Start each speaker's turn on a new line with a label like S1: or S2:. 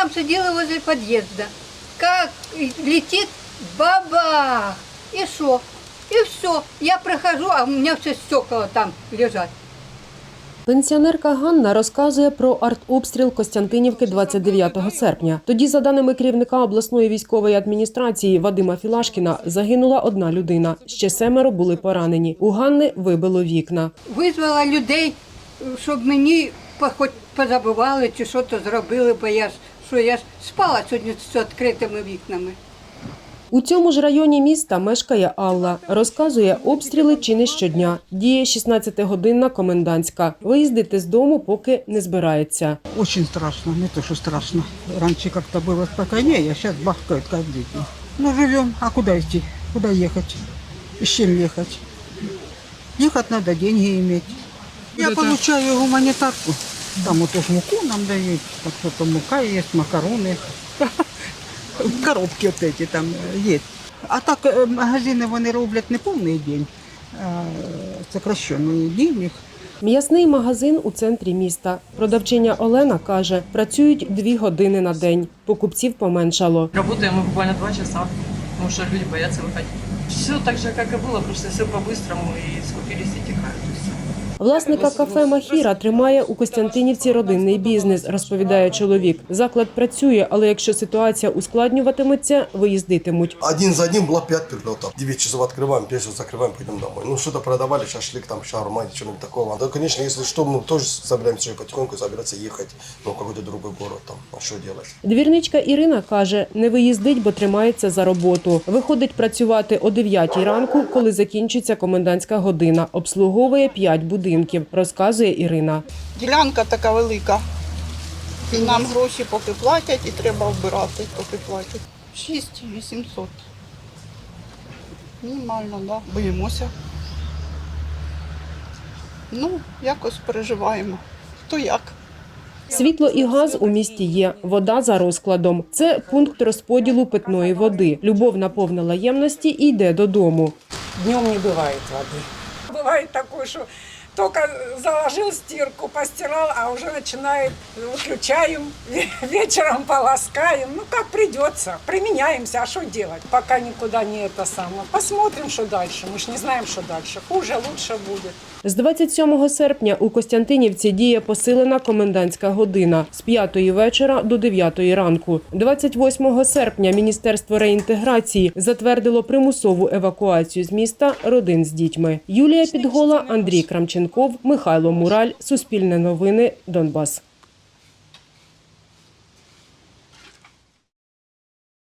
S1: там сидела возле подъезда. Как летит баба! И что? И все. Я прохожу, а у меня все стекла там лежат.
S2: Пенсіонерка Ганна розказує про артобстріл Костянтинівки 29 серпня. Тоді, за даними керівника обласної військової адміністрації Вадима Філашкіна, загинула одна людина. Ще семеро були поранені. У Ганни вибило вікна.
S1: Визвала людей, щоб мені хоч позабували чи що то зробили, бо я ж що я ж спала сьогодні з відкритими вікнами.
S2: У цьому ж районі міста мешкає Алла. Розказує, обстріли чи не щодня. Діє 16-годинна комендантська. Виїздити з дому поки не збирається.
S3: Очень страшно, не то, что страшно. Раньше как-то было спокойнее, а сейчас бахкают каждый день. Ну, живем, а куда идти? Куда ехать? И с чем ехать? Ехать надо, деньги иметь. Я получаю гуманитарку. Там вот уж муку нам дают, так что там мука есть, макароны. Коробки вот эти там э, есть. А так э, магазины вони роблять не повний день, а сокращений день у них.
S2: М'ясний магазин у центрі міста. Продавчиня Олена каже, працюють дві години на день. Покупців поменшало.
S4: Работаем мы буквально два часа, потому что люди боятся выходить. Все так же, как и было, просто все по-быстрому и скупились и тихают. и всё.
S2: Власника кафе Махіра тримає у Костянтинівці родинний бізнес, розповідає чоловік. Заклад працює, але якщо ситуація ускладнюватиметься, виїздитимуть.
S5: Один за одним было 5 прилетов. 9 часов открываем, 5 часов закрываем, пойдем домой. Ну, что-то продавали, шашлык, там, шаурма, что-нибудь такого. Да, конечно, если что, мы тоже собираемся потихоньку собираться ехать ну, в какой-то другой город, там, а что делать?
S2: Двірничка Ірина каже, не виїздить, бо тримається за роботу. Виходить працювати о 9 ранку, коли закінчиться комендантська година. Обслуговує 5 будинків, розказує Ірина.
S6: Ділянка така велика. І нам гроші поки платять, і треба вбирати, поки платять. 6 800. Мінімально, так. Да. Боїмося. Ну, якось переживаємо. Хто як.
S2: Світло і газ у місті є, вода за розкладом. Це пункт розподілу питної води. Любов наповнила ємності і йде додому.
S7: Днем не бывает воды. Бывает такое, что только заложил стирку, постирал, а уже начинает, выключаем, вечером полоскаем. Ну, как придется, применяемся, а что делать? Пока никуда не это самое. Посмотрим, что дальше. Мы же не знаем, что дальше. Хуже, лучше будет.
S2: З 27 серпня у Костянтинівці діє посилена комендантська година з 5 вечора до 9 ранку. 28 серпня Міністерство реінтеграції затвердило примусову евакуацію з міста родин з дітьми. Юлія Підгола, Андрій Крамченков, Михайло Мураль. Суспільне новини. Донбас.